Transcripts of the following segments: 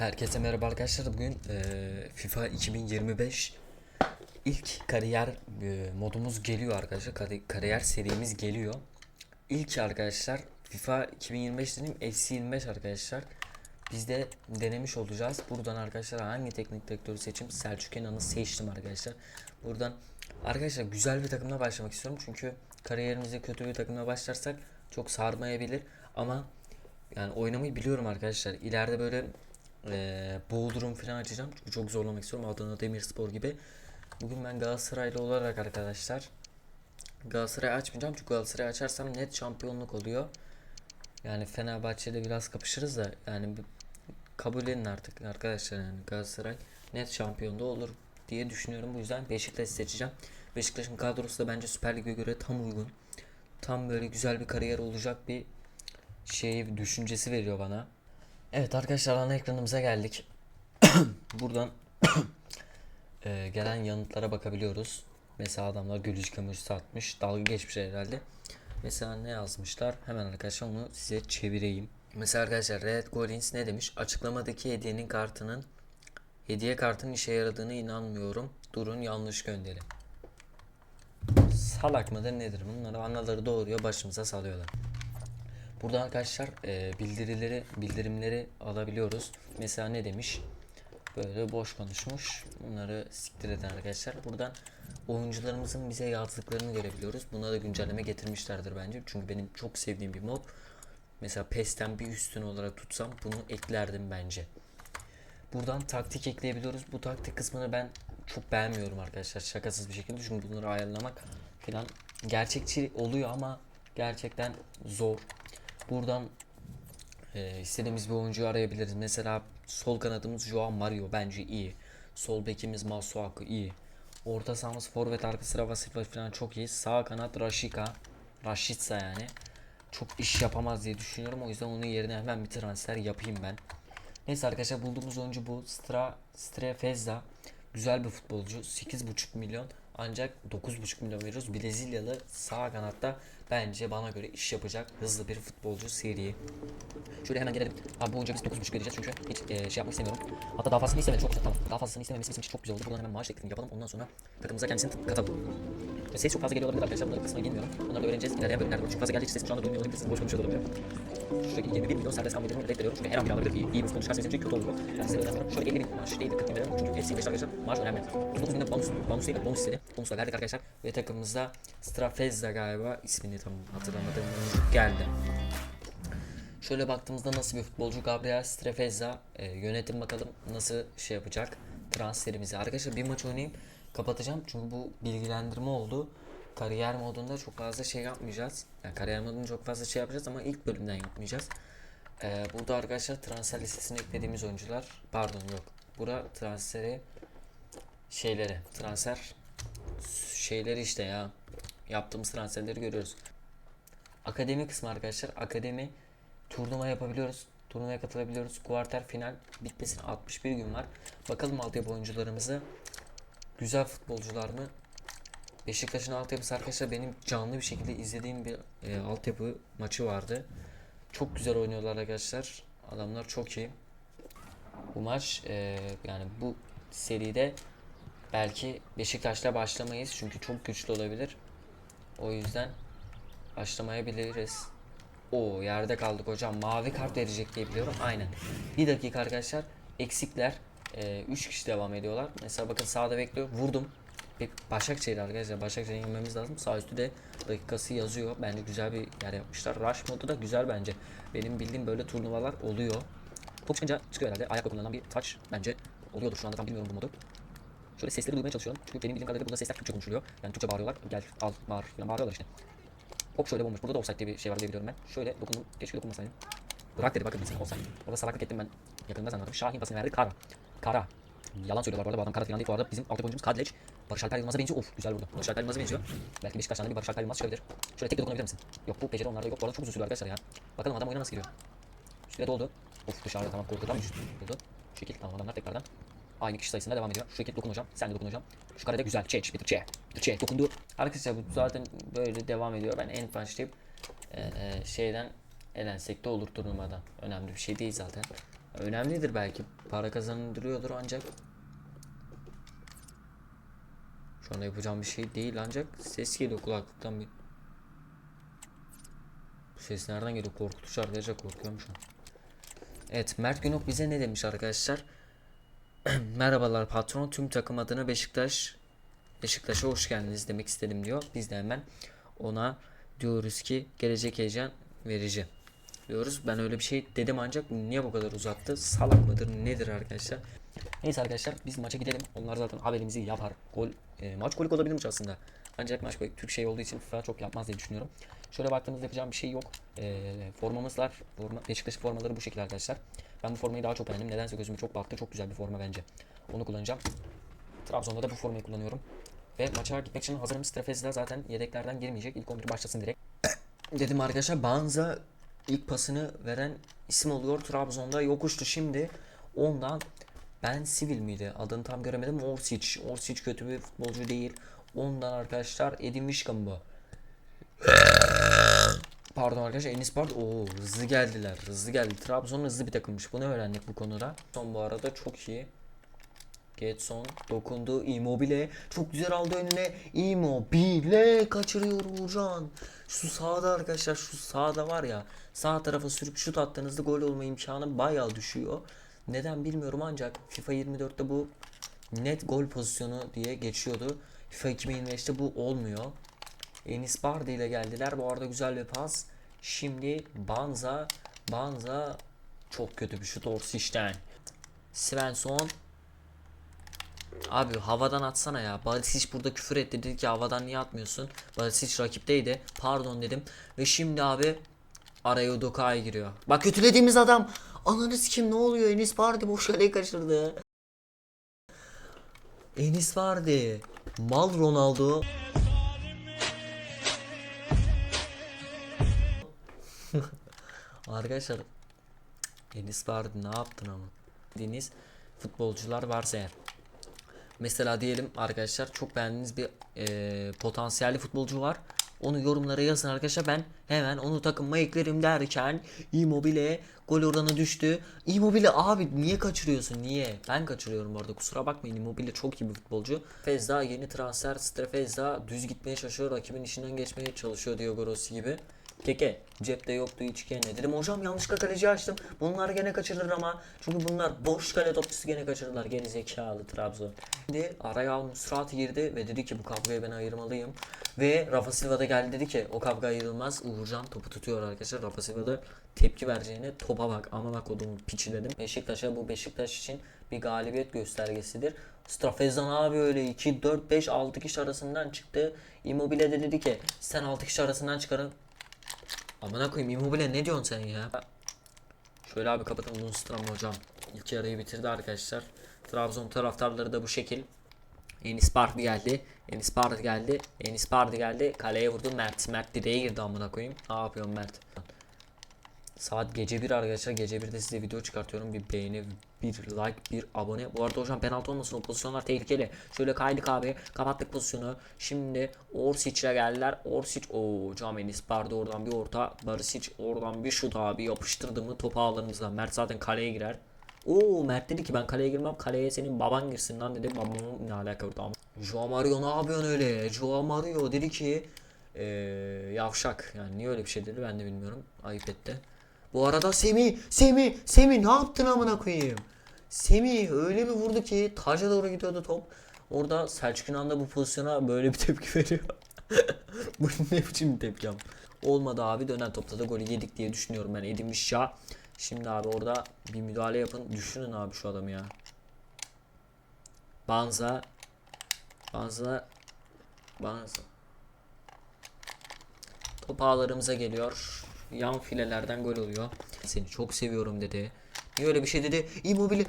Herkese merhaba arkadaşlar. Bugün eee, FIFA 2025 ilk kariyer eee, modumuz geliyor arkadaşlar. Kari- Kariyer serimiz geliyor. İlk arkadaşlar FIFA 2025 dedim FC25 arkadaşlar. Biz de denemiş olacağız. Buradan arkadaşlar hangi teknik direktörü seçim? Selçuk Enan'ı seçtim arkadaşlar. Buradan arkadaşlar güzel bir takımla başlamak istiyorum. Çünkü kariyerimizde kötü bir takımla başlarsak çok sarmayabilir. Ama yani oynamayı biliyorum arkadaşlar. İleride böyle eee Bodrum falan açacağım. Çünkü çok zorlamak istiyorum. Adana Demirspor gibi. Bugün ben Galatasaraylı olarak arkadaşlar Galatasaray açmayacağım. Çünkü Galatasaray açarsam net şampiyonluk oluyor. Yani Fenerbahçe'de biraz kapışırız da yani bu- kabul edin artık arkadaşlar yani Galatasaray net şampiyonda olur diye düşünüyorum. Bu yüzden Beşiktaş'ı seçeceğim. Beşiktaş'ın kadrosu da bence Süper Lig'e göre tam uygun. Tam böyle güzel bir kariyer olacak bir şey düşüncesi veriyor bana. Evet arkadaşlar ana ekranımıza geldik. Buradan e, gelen yanıtlara bakabiliyoruz. Mesela adamlar gülücük emojisi atmış. Dalga geçmiş herhalde. Mesela ne yazmışlar? Hemen arkadaşlar onu size çevireyim. Mesela arkadaşlar Red Collins ne demiş? Açıklamadaki hediyenin kartının hediye kartının işe yaradığını inanmıyorum. Durun yanlış gönderin. Salak mıdır nedir? Bunları anaları doğuruyor başımıza salıyorlar. Burada arkadaşlar e, bildirileri bildirimleri alabiliyoruz. Mesela ne demiş? Böyle boş konuşmuş. Bunları siktir eden arkadaşlar. Buradan oyuncularımızın bize yazdıklarını görebiliyoruz. Buna da güncelleme getirmişlerdir bence. Çünkü benim çok sevdiğim bir mod. Mesela PES'ten bir üstün olarak tutsam bunu eklerdim bence. Buradan taktik ekleyebiliyoruz. Bu taktik kısmını ben çok beğenmiyorum arkadaşlar. Şakasız bir şekilde. Çünkü bunları ayarlamak falan gerçekçi oluyor ama gerçekten zor. Buradan e, istediğimiz bir oyuncuyu arayabiliriz. Mesela sol kanadımız Joao Mario bence iyi. Sol bekimiz Masuaku iyi. Orta sahamız forvet arka sıra Vasilva falan çok iyi. Sağ kanat Rashika. Rashitsa yani. Çok iş yapamaz diye düşünüyorum. O yüzden onun yerine hemen bir transfer yapayım ben. Neyse arkadaşlar bulduğumuz oyuncu bu. Stra Strefezza. Güzel bir futbolcu. 8,5 milyon. Ancak 9,5 milyon veriyoruz. Brezilyalı sağ kanatta bence bana göre iş yapacak hızlı bir futbolcu seri. Şöyle hemen gelelim. Abi bu oyuncuya biz 9,5 vereceğiz çünkü hiç e, şey yapmak istemiyorum. Hatta daha fazlasını istemedim. Çok güzel tamam. Daha fazlasını istememesi bizim için çok güzel oldu. Buradan hemen maaş teklifini yapalım. Ondan sonra takımımıza kendisini katalım. Ses çok fazla geliyor olabilir arkadaşlar. Bunların kısmına girmiyorum. Onları da öğreneceğiz. İlerleyen bölümlerde. Çok fazla geldiği için sesim şu anda duymuyor olabilirsiniz. Boş konuşuyor da olabilirim. Şöyle 21 milyon serbest kalmayı reddediyorum. Çünkü her an bir alabilir. İyi, iyi bir futbolcu çıkarsa çünkü kötü olur bu. Ben size önermiyorum. Şöyle 50 bin maaş değil de 40 bin veriyorum. Çünkü 5 arkadaşlar maaş önemli. 9 binde bonus, bonus değil de bonus istedi. Bonus da verdik arkadaşlar. Ve takımımızda Strafezza galiba ismini tam hatırlamadığım geldi. Şöyle baktığımızda nasıl bir futbolcu Gabriel Strefezza e, yönetim bakalım nasıl şey yapacak transferimizi. Arkadaşlar bir maç oynayayım kapatacağım çünkü bu bilgilendirme oldu. Kariyer modunda çok fazla şey yapmayacağız. Yani kariyer modunda çok fazla şey yapacağız ama ilk bölümden yapmayacağız. E, burada arkadaşlar transfer listesine eklediğimiz oyuncular pardon yok. Bura transferi şeyleri transfer şeyleri işte ya yaptığımız transferleri görüyoruz. Akademi kısmı arkadaşlar. Akademi turnuva yapabiliyoruz. Turnuvaya katılabiliyoruz. Kuarter final bitmesine 61 gün var. Bakalım altyapı oyuncularımızı. Güzel futbolcular mı? Beşiktaş'ın altyapısı arkadaşlar benim canlı bir şekilde izlediğim bir e, altyapı maçı vardı. Çok güzel oynuyorlar arkadaşlar. Adamlar çok iyi. Bu maç e, yani bu seride belki Beşiktaş'la başlamayız çünkü çok güçlü olabilir. O yüzden başlamayabiliriz. O yerde kaldık hocam. Mavi kart verecek diye biliyorum. Aynen. Bir dakika arkadaşlar. Eksikler. 3 kişi devam ediyorlar. Mesela bakın sağda bekliyor. Vurdum. Be- Başakşehir arkadaşlar. Başakşehir'e inmemiz lazım. Sağ üstü de dakikası yazıyor. Bence güzel bir yer yapmışlar. Rush modu da güzel bence. Benim bildiğim böyle turnuvalar oluyor. Top çıkınca çıkıyor herhalde. Ayakla kullanılan bir touch bence oluyordur. Şu anda tam bilmiyorum bu modu. Şöyle sesleri duymaya çalışıyorum. Çünkü benim bildiğim kadarıyla burada sesler Türkçe konuşuluyor. Yani Türkçe bağırıyorlar. Gel al bağır falan bağırıyorlar işte. Hop şöyle bomboş. Burada da offside diye bir şey var diye biliyorum ben. Şöyle dokundum. Keşke dokunmasaydım. Bırak dedi bakın mesela offside. Orada salaklık ettim ben. Yakında sanırım. Şahin pasını verdi. Kara. Kara. Yalan söylüyorlar bu arada. Bu adam Kara falan değil. Bu arada bizim altyapı oyuncumuz Kadleç. Barış Alper Yılmaz'a benziyor. Of güzel vurdu. Barış Alper Yılmaz'a benziyor. Belki Beşiktaş'tan bir Barış Alper Yılmaz çıkabilir. Şöyle tek de dokunabilir misin? Yok bu beceri onlarda yok. Bu arada çok uzun sürüyor arkadaşlar ya. Bakalım adam oyuna nasıl giriyor. Süre doldu. Of dışarıda tamam korkudan mı Doldu. Şu şekil tamam adamlar tekrardan. Aynı kişi sayısında devam ediyor. Şu şekil dokun hocam. Sen de dokun hocam. Şu karede güzel. Çeç. Bitir çe. Bitir çe. Dokundu. Arkadaşlar bu zaten böyle devam ediyor. Ben en başlayıp eee şeyden elensek de olur turnuvada. Önemli bir şey değil zaten. Önemlidir belki. Para kazandırıyordur ancak şu anda yapacağım bir şey değil ancak ses geliyor kulaklıktan bir. Bu ses nereden geliyor? Korkutucu arkadaşlar korkuyorum şu an. Evet Mert Günok bize ne demiş arkadaşlar? Merhabalar patron tüm takım adına Beşiktaş Beşiktaş'a hoş geldiniz demek istedim diyor. Biz de hemen ona diyoruz ki gelecek heyecan verici diyoruz. Ben öyle bir şey dedim ancak niye bu kadar uzattı? Salak mıdır nedir arkadaşlar? Neyse arkadaşlar biz maça gidelim. Onlar zaten haberimizi yapar. Gol e, maç golü olabilirmiş aslında. Ancak maç golü Türk şey olduğu için FIFA çok yapmaz diye düşünüyorum. Şöyle baktığımızda yapacağım bir şey yok. E, formamız var. Forma, Beşiktaş formaları bu şekilde arkadaşlar. Ben bu formayı daha çok beğendim. Nedense gözüme çok battı. Çok güzel bir forma bence. Onu kullanacağım. Trabzon'da da bu formayı kullanıyorum. Ve maça gitmek için hazırım. Strafez'de zaten yedeklerden girmeyecek. İlk 11 başlasın direkt. Dedim arkadaşlar Banza ilk pasını veren isim oluyor. Trabzon'da yokuştu şimdi. Ondan ben Sivil miydi? Adını tam göremedim. Orsic. Orsic kötü bir futbolcu değil. Ondan arkadaşlar Edin Vişkan bu. Pardon arkadaşlar Enis Bard. Oo hızlı geldiler. Hızlı geldi. Trabzon hızlı bir takımmış. Bunu öğrendik bu konuda. Son bu arada çok iyi. Getson dokundu. Immobile çok güzel aldı önüne. Immobile kaçırıyor Uğurcan. Şu sağda arkadaşlar şu sağda var ya sağ tarafa sürüp şut attığınızda gol olma imkanı bayağı düşüyor. Neden bilmiyorum ancak FIFA 24'te bu net gol pozisyonu diye geçiyordu. FIFA 2025'te bu olmuyor. Enis Bardi ile geldiler. Bu arada güzel bir pas. Şimdi Banza Banza çok kötü bir şut Orsic'ten. Svensson Abi havadan atsana ya. Barisic burada küfür etti dedi ki havadan niye atmıyorsun? Barisic rakipteydi. Pardon dedim. Ve şimdi abi araya Udoka'ya giriyor. Bak kötülediğimiz adam. Ananız kim ne oluyor? Enis vardı boş kaleyi kaçırdı. Enis vardı. Mal Ronaldo. Arkadaşlar Enis vardı ne yaptın ama? Dediğiniz futbolcular varsa eğer. Mesela diyelim arkadaşlar çok beğendiğiniz bir eee, potansiyelli futbolcu var. Onu yorumlara yazın arkadaşlar. Ben hemen onu takıma eklerim derken Immobile gol oranı düştü. Immobile abi niye kaçırıyorsun? Niye? Ben kaçırıyorum bu arada. Kusura bakmayın. Immobile çok iyi bir futbolcu. Fezda yeni transfer. Strefezda düz gitmeye çalışıyor. Rakibin işinden geçmeye çalışıyor Diogo Rossi gibi. Keke cepte yoktu hiç gene. Dedim hocam yanlışlıkla kaleci açtım. Bunlar gene kaçırır ama. Çünkü bunlar boş kale topçusu gene kaçırırlar. Geri zekalı Trabzon. Şimdi araya Musrat girdi ve dedi ki bu kavgayı ben ayırmalıyım. Ve Rafa Silva da geldi dedi ki o kavga ayrılmaz. Uğurcan topu tutuyor arkadaşlar. Rafa Silva da tepki vereceğine topa bak ama bak odumu piçi dedim. Beşiktaş'a bu Beşiktaş için bir galibiyet göstergesidir. Strafezan abi öyle 2, 4, 5, 6 kişi arasından çıktı. Immobile de dedi ki sen 6 kişi arasından çıkarın. Amına koyayım Immobile ne diyorsun sen ya? Şöyle abi kapatalım Lundstram hocam. İlk yarıyı bitirdi arkadaşlar. Trabzon taraftarları da bu şekil. Enis Bardi geldi. Enis Bardi geldi. Enis Bardi geldi. Kaleye vurdu Mert. Mert direğe girdi amına koyayım. Ne yapıyorsun Mert? Saat gece 1 arkadaşlar. Gece 1'de size video çıkartıyorum. Bir beğeni, bir like, bir abone. Bu arada hocam penaltı olmasın o pozisyonlar tehlikeli. Şöyle kaydık abi. Kapattık pozisyonu. Şimdi Orsic'e geldiler. Orsic o hocam Enis Bardi oradan bir orta. Barisic oradan bir şut abi yapıştırdı mı topu ağlarımızdan. Mert zaten kaleye girer. Oo Mert dedi ki ben kaleye girmem. Kaleye senin baban girsin lan dedi. Babamın ne alaka burada ama. Joao Mario ne yapıyorsun öyle? Joao Mario dedi ki eee yavşak. Yani niye öyle bir şey dedi ben de bilmiyorum. Ayıp etti. Bu arada Semi, Semi, Semi ne yaptın amına koyayım? Semi öyle bir vurdu ki taca doğru gidiyordu top. Orada Selçuk İnan da bu pozisyona böyle bir tepki veriyor. bu ne biçim ama. Olmadı abi dönen topta da golü yedik diye düşünüyorum ben Edin Mişa. Şimdi abi orada bir müdahale yapın. Düşünün abi şu adamı ya. Banza. Banza. Banza. Top ağlarımıza geliyor. Yan filelerden gol oluyor. Seni çok seviyorum dedi. Niye öyle bir şey dedi? Immobile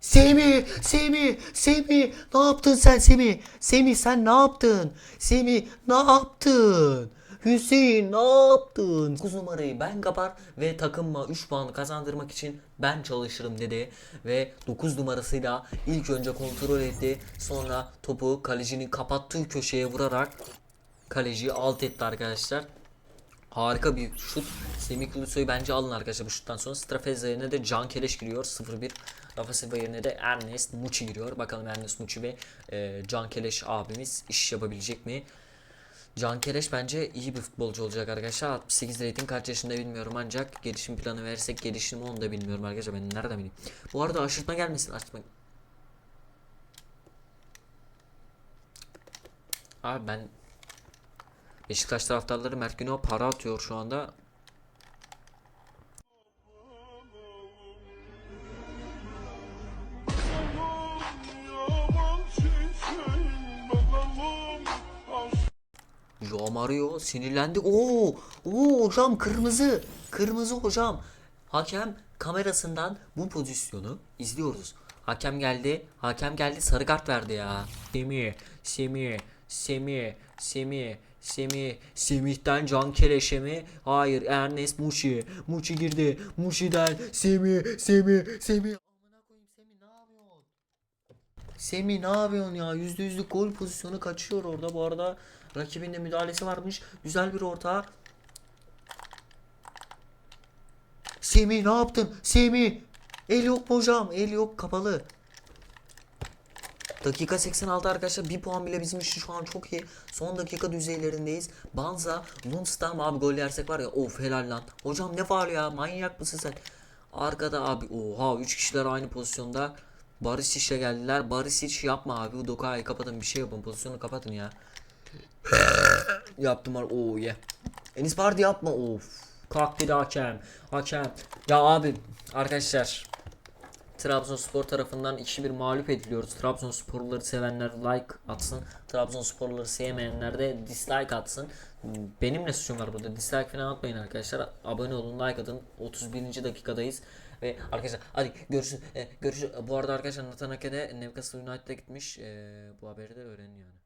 Semi, Semi, Semi, ne yaptın sen Semi? Semi sen ne yaptın? Semi ne yaptın? Hüseyin ne yaptın? 9 numarayı ben kapar ve takımıma 3 puan kazandırmak için ben çalışırım dedi. Ve 9 numarasıyla ilk önce kontrol etti. Sonra topu kalecinin kapattığı köşeye vurarak kaleciyi alt etti arkadaşlar. Harika bir şut. Semih Kılıçsoy'u bence alın arkadaşlar bu şuttan sonra. Strafezza yerine de Can Keleş giriyor. 0-1. Rafa Silva yerine de Ernest Muçi giriyor. Bakalım Ernest Muçi ve e, Can Keleş abimiz iş yapabilecek mi? Can Keleş bence iyi bir futbolcu olacak arkadaşlar. 68 rating kaç yaşında bilmiyorum ancak gelişim planı versek gelişir mi onu da bilmiyorum arkadaşlar. Ben nereden bileyim. Bu arada aşırtma gelmesin. Aşırtma. Abi ben Beşiktaş taraftarları Mert Günok'a para atıyor şu anda. Joao Mario sinirlendi. Oo, oo hocam kırmızı. Kırmızı hocam. Hakem kamerasından bu pozisyonu izliyoruz. Hakem geldi. Hakem geldi sarı kart verdi ya. Semih, Semih, Semih, Semih, Semih, Semih'ten Can Keleş'e mi? Hayır Ernest Muçi. Muçi girdi. Muçi'den Semih, Semih, Semih. Amına Semih ne yapıyorsun? Semih ne yapıyorsun ya? Yüzde yüzlük gol pozisyonu kaçıyor orada. Bu arada rakibinde müdahalesi varmış. Güzel bir orta. Semih ne yaptın? Semih. El yok hocam? El yok kapalı. Dakika 86 arkadaşlar bir puan bile bizim için şu an çok iyi. Son dakika düzeylerindeyiz. Banza, Lundstam abi gol yersek var ya of helal lan. Hocam ne var ya manyak mısın sen? Arkada abi oha 3 kişiler aynı pozisyonda. Barisic'e geldiler. Barisic yapma abi bu dokayı kapatın bir şey yapın pozisyonu kapatın ya. Yaptım var oo ye. Enis Bardi yapma of. Kalktı da hakem. Hakem. Ya abi arkadaşlar Trabzonspor tarafından 2-1 mağlup ediliyoruz. Trabzonsporluları sevenler like atsın. Trabzonsporluları sevmeyenler de dislike atsın. Benim ne suçum var burada? Dislike falan atmayın arkadaşlar. Abone olun, like atın. 31. dakikadayız. Ve arkadaşlar hadi görüşün. E, görüşün. Bu arada arkadaşlar Nathan Ake'de Newcastle United'a gitmiş. E, bu haberi de öğrenin yani.